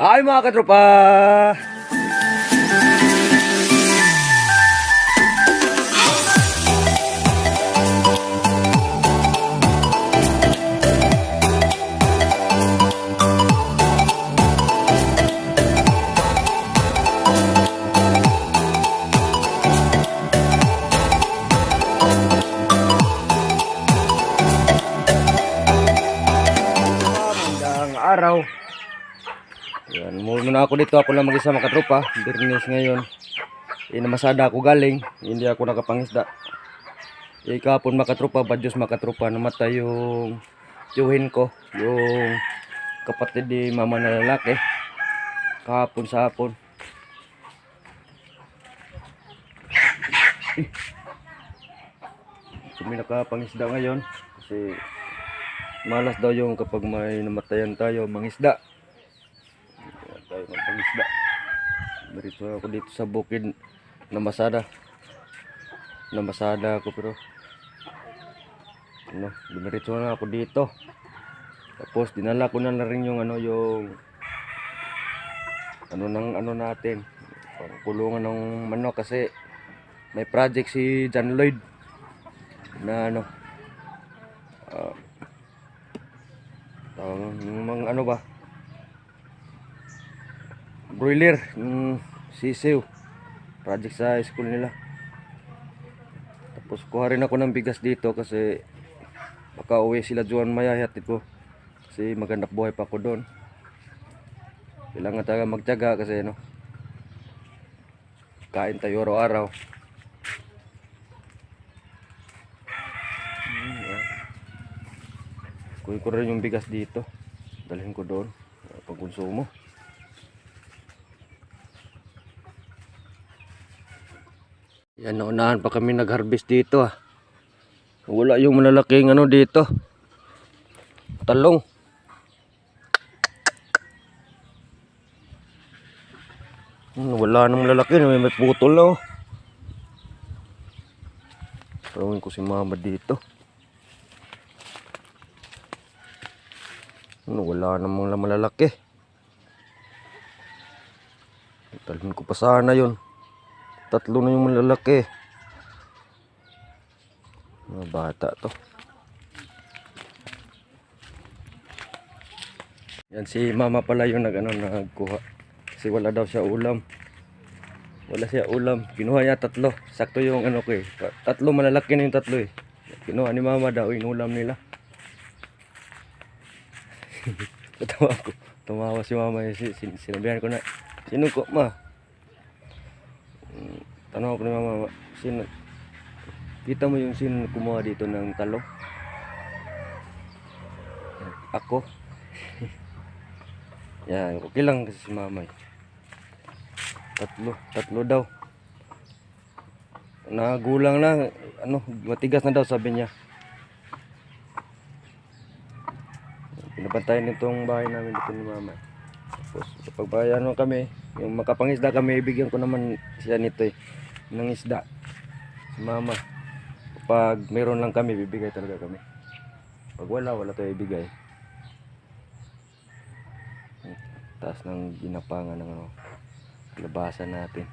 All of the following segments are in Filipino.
Ay mga katropa! Yan, muna ako dito. Ako lang mag-isa makatropa. Birnis ngayon. Inamasada ako galing. Hindi ako nakapangisda. Eh, kahapon makatropa. Badyos makatropa. Namatay yung tiyuhin ko. Yung kapatid ni mama na lalaki. Kahapon sa hapon. Eh. Kami nakapangisda ngayon. Kasi malas daw yung kapag may namatayan tayo mangisda Tayo magpangisda. Marito ako dito sa bukid Namasada Namasada ako pero ano, dumiretso na ako dito. Tapos dinala ko na, na rin yung ano yung ano nang ano natin kulungan ng manok. Kasi may project si John Lloyd na ano ah, tawag mga ano ba broiler yung sisiw project sa school nila tapos kuha rin ako ng bigas dito kasi baka uwi sila Juan Maya hatid ko kasi magandang buhay pa ako doon kailangan talaga magtyaga kasi ano kain tayo araw-araw. Kunin ko rin yung bigas dito. Dalhin ko doon. Pagkonsumo. Yan, naunahan pa kami nag-harvest dito ah. Wala yung malalaking ano dito. Talong. Hmm, wala nang malalaki. May, may putol na oh. Tawagin ko si mama dito. Ano, wala namang la- malalaki. Talhin ko pa sana yun. Tatlo na yung malalaki. Mga bata to. Yan si mama pala yung nag, ano, nagkuha. Kasi wala daw siya ulam. Wala siya ulam. Kinuha niya tatlo. Sakto yung ano ko eh. Tatlo malalaki na yung tatlo eh. Kinuha ni mama daw. Inulam nila. Natawa ko. Tumawa si mama. eh. Si, sin, sinabihan ko na. Sino ko ma? Tanong ako ni mama. "Ma, Sino? Kita mo yung sino kumuha dito ng talong? Ako. Yan. Okay lang kasi si mama eh. Tatlo. Tatlo daw. Nagulang na. Ano, matigas na daw sabi niya. Pinabantayan nitong bahay namin dito ni mama. Tapos ano kami, yung makapangisda kami, ibigyan ko naman siya nito eh. Ng isda. Si mama. Kapag meron lang kami, bibigay talaga kami. Pag wala, wala tayo ibigay. Taas ng ginapangan ng ano, labasan natin.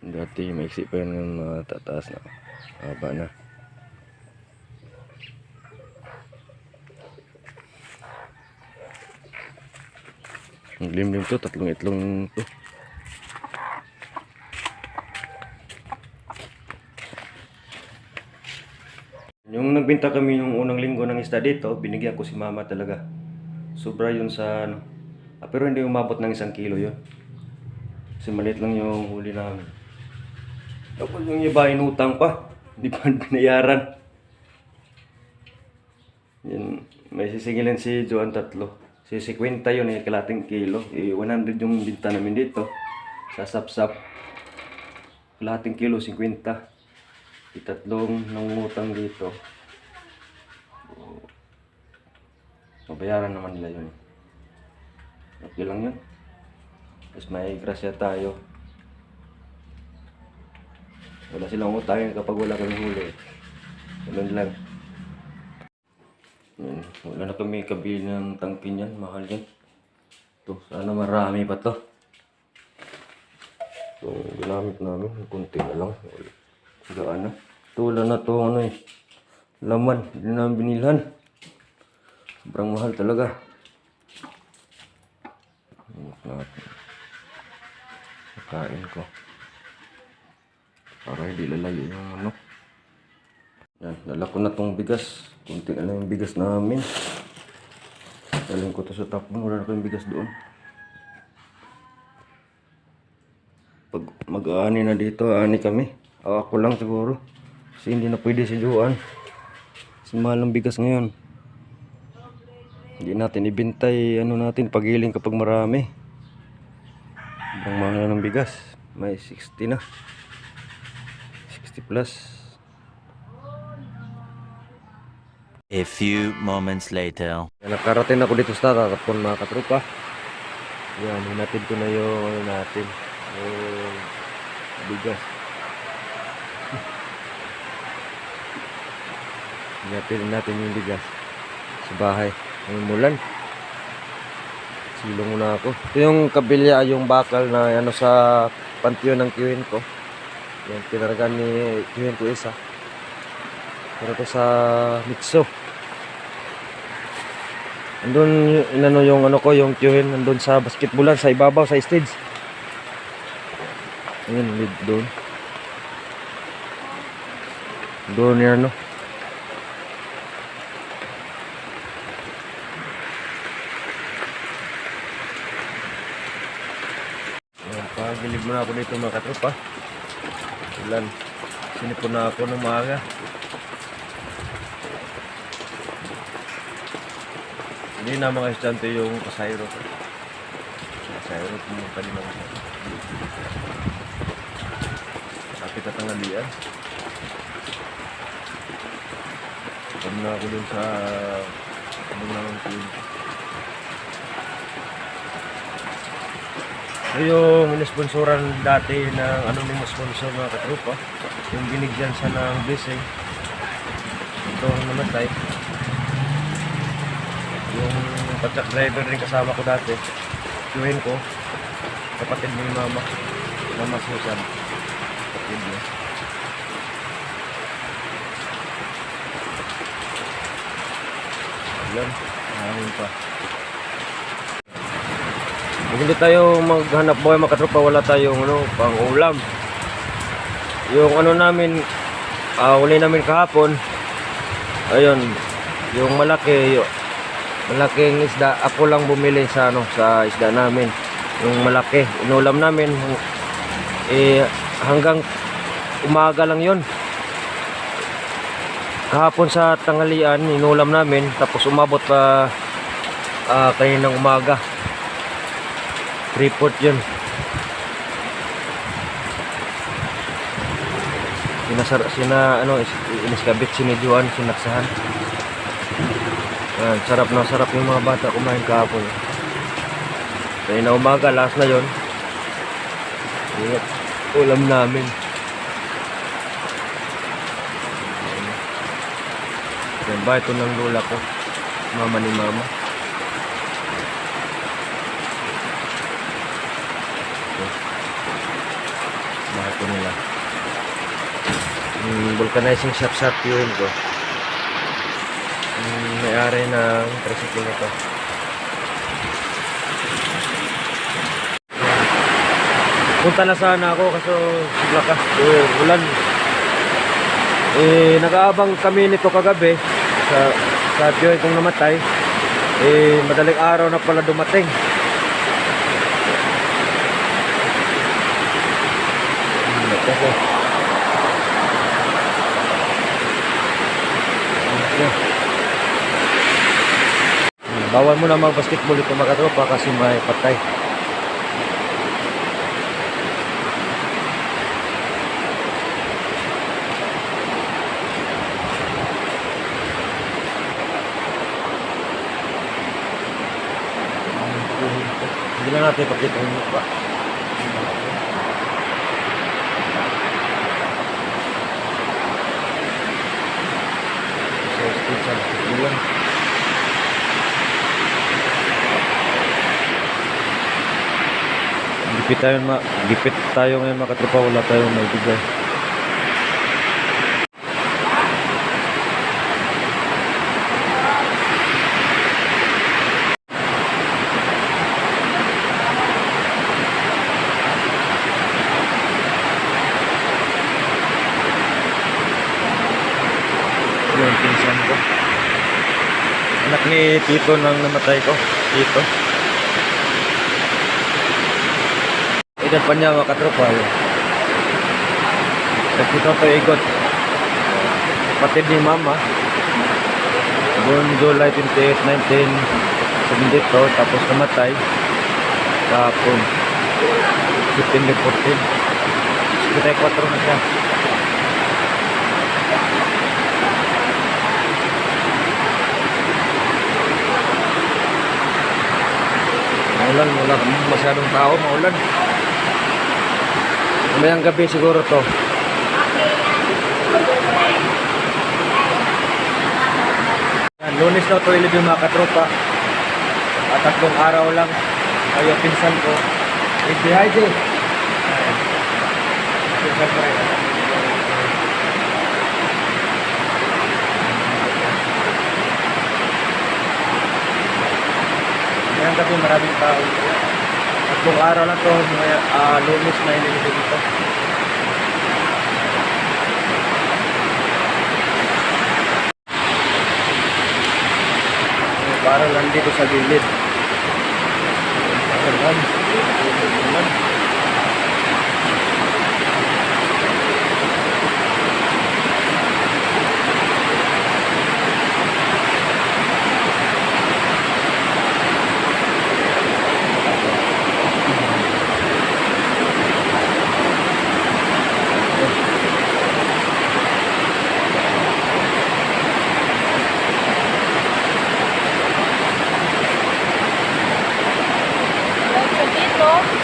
Dati maiksi pa yun ng mga tataas na. Haba na. Ang limlim to, tatlong itlong to. Yung nagbenta kami nung unang linggo ng isda dito, binigyan ko si mama talaga. Sobra yun sa ano. Ah, pero hindi umabot ng isang kilo yun. Kasi maliit lang yung huli namin. Tapos yung iba inutang pa. Hindi pa binayaran. Yan, may sisingilin si Joan tatlo. Si 50 yun eh, kalating kilo. Eh, 100 yung binta namin dito. Sa sapsap. Kalating kilo, 50. Itatlong nangungutang dito. So, mabayaran naman nila yun. Okay lang yun. Tapos may grasya tayo. Wala silang utangin kapag wala kami huli. Ganun lang. Yan. Wala na kami kabili ng tangkin yan. Mahal yan. To, sana marami pa to. Itong ginamit namin, kunti na lang. Gaan na. Tula na to, ano eh. Laman, hindi namin binilhan. Sobrang mahal talaga. Kain ko. Para hindi lalayo yung ano. Yan, dala ko na tong bigas. Kunti na lang yung bigas namin. Dalhin ko to sa tapon. Wala na ko bigas doon. Pag mag-aani na dito, aani kami. Ako lang siguro. Kasi hindi na pwede si Juan. Kasi mahal ng bigas ngayon. Hindi natin ibintay, ano natin, pagiling kapag marami. Sobrang mahal ng bigas. May 60 na. 60 plus. A few moments later. Nakarating ako dito sa tatapon mga katrupa. Yan, hinatid ko na yung ano natin. Yung bigas. Hinatid natin yung bigas sa bahay. Ang mulan. Silong muna ako. Ito yung kabilya, yung bakal na ano sa pantiyo ng kiwin ko. Yan, pinaragan ni kiwin ko isa. Pero to sa Mitso. Andun inano yung ano ko, yung queuein andun sa basketballan sa ibabaw sa stage. Ayun, doon. Doon yan no. Ayan, pagilid muna ako dito mga katropa. Ulan. Sinipon na ako ng maaga. Hindi na mga estudyante yung kasayro. Kasayro pumunta din. Kapit at tanghalian. Kami na ako dun sa ano na ng Ito yung inisponsoran dati ng ano ni sponsor mga katrupa. Yung binigyan siya ng blessing. Ito ang namatay yung patsak driver rin kasama ko dati tuwin ko kapatid yung mama mama Susan kapatid niya Alam, hangin pa Pag hindi tayo maghanap buhay mga katropa wala tayong ano, pang ulam yung ano namin ah uli namin kahapon ayun yung malaki yung malaking isda ako lang bumili sa ano sa isda namin. Yung malaki inulam namin eh hanggang umaga lang yon kahapon sa tanghalian inulam namin tapos umabot pa ah, kaninang umaga report yun sinasar sina ano is- iniskabit sinijuan sinaksahan Ayan, sarap na sarap yung mga bata kumain kahapon. Kaya na umaga, last na yon. Ingat, ulam namin. Yan ba ito ng lula ko? Mama ni mama. Ko nila. Yung vulcanizing shop shop yun ko yung may-ari ng tricycle nito. Punta na sana ako kaso lakas eh, ulan. Eh, nag-aabang kami nito kagabi sa sa tiyoy kong namatay. Eh, madaling araw na pala dumating. Kasi, Okay. Bawal mo na mag-basketball ito mga katropa kasi may patay. Hindi lang natin pakita yung mukha. So, speed sa basketball lang. Gipit tayo, ma gipit tayo ngayon mga katropa. Wala tayong may bigay. Yung pinsan ko. Anak ni Tito nang namatay ko. Tito. Edad pa niya mga katropa. yun. Nagkita to igot. Kapatid ni Mama. Noong July 28, 1972. Tapos namatay. Kapon. September 14. 74 na siya. Maulan, wala masyadong tao, maulan. Mamayang gabi siguro to. Yan, lunes na to ilib yung mga katropa. At tatlong araw lang. Kayo pinsan ko. Hi, Jay. Ayan. Pinsan ko rin. Gabi maraming tao. Tatlong araw lang to, uh, lunes na ililib dito. Parang nandito sa gilid. Ayan. Ayan.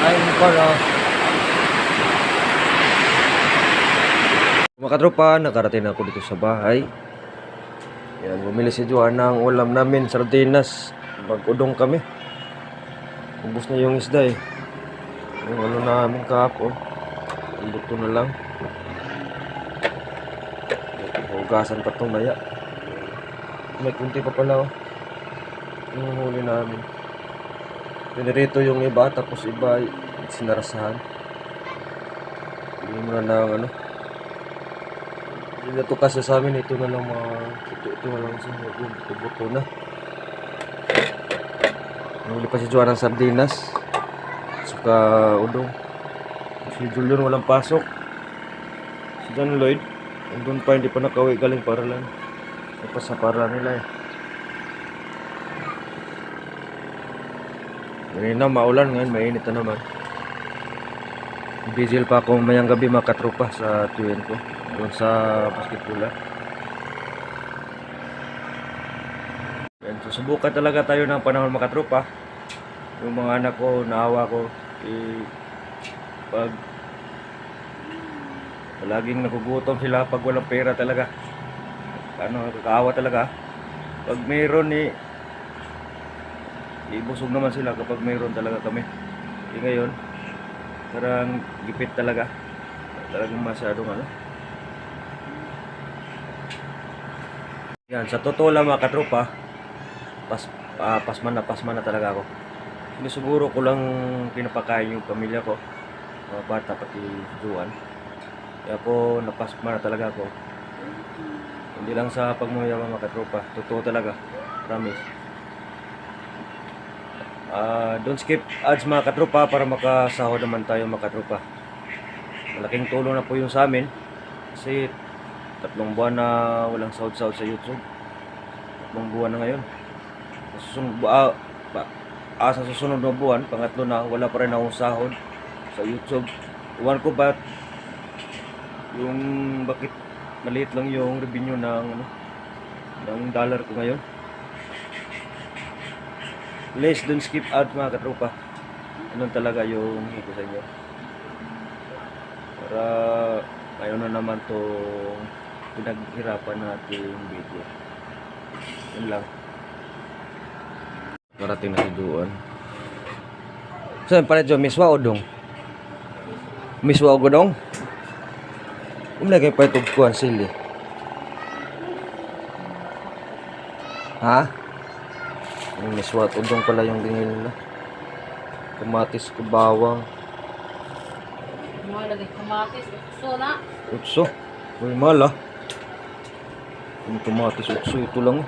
Ay, ko na. Mga katropa, nakarating ako dito sa bahay. Yan, bumili si Juan ng ulam namin, sardinas. Mag-udong kami. Ubus na yung isda eh. Yung ano namin kahapon. Ang buto na lang. Hugasan pa itong maya. May kunti pa pala oh. Yung huli namin. Pinirito yung iba, tapos iba sinarasahan. Hindi mo na ng ano. Hindi na to kasi sa amin, ito na lang mga, ito, ito na lang sa ito buto na. Nahuli pa si Joan ng sardinas. Saka udong. Si Julian walang pasok. Si John Lloyd, andun pa, hindi pa nakauwi galing para lang. Tapos sa para nila eh. Ngayon na maulan ngayon, mainit na naman. Diesel pa ako mayang gabi mga katropa sa tuwin ko. Doon sa basketball. Yan, susubukan talaga tayo ng panahon mga katropa. Yung mga anak ko, naawa ko, eh, pag laging nagugutom sila pag walang pera talaga. Ano, kakaawa talaga. Pag mayroon eh, ibusog naman sila kapag mayroon talaga kami. Eh ngayon, parang gipit talaga. Talagang masyadong ano. Yan, sa totoo lang mga katropa, pas, ah, pasman na pasman na talaga ako. Sinusuguro ko lang pinapakain yung pamilya ko, mga bata pati Juan. Kaya po napasman na talaga ako. Hindi lang sa pagmuyama mga katropa, totoo talaga. Promise. Ah, don't skip ads mga katropa para makasahod naman tayo mga katropa. Malaking tulong na po yung sa amin kasi tatlong buwan na walang sahod-sahod sa YouTube. Tatlong buwan na ngayon. Susunod, ah, pa, ah, sa susunod na buwan, pangatlo na, wala pa rin akong sahod sa YouTube. Iwan ko ba yung bakit maliit lang yung revenue ng ano, ng dollar ko ngayon. Please don't skip out mga katropa. Ganun talaga yung hito sa inyo. Para ngayon na naman tong pinaghirapan nating video. Yun lang. Parating na si Duan. Saan pala dyan? Miswa o dong? Miswa ko dong. Umla kay paitog ko ang sili. Ha? Yung miswa tudong pala yung dingil na. Kamatis ko bawang. Mga lagay kamatis. So na. Utso. Uy, mala. Yung tomatis utso ito lang.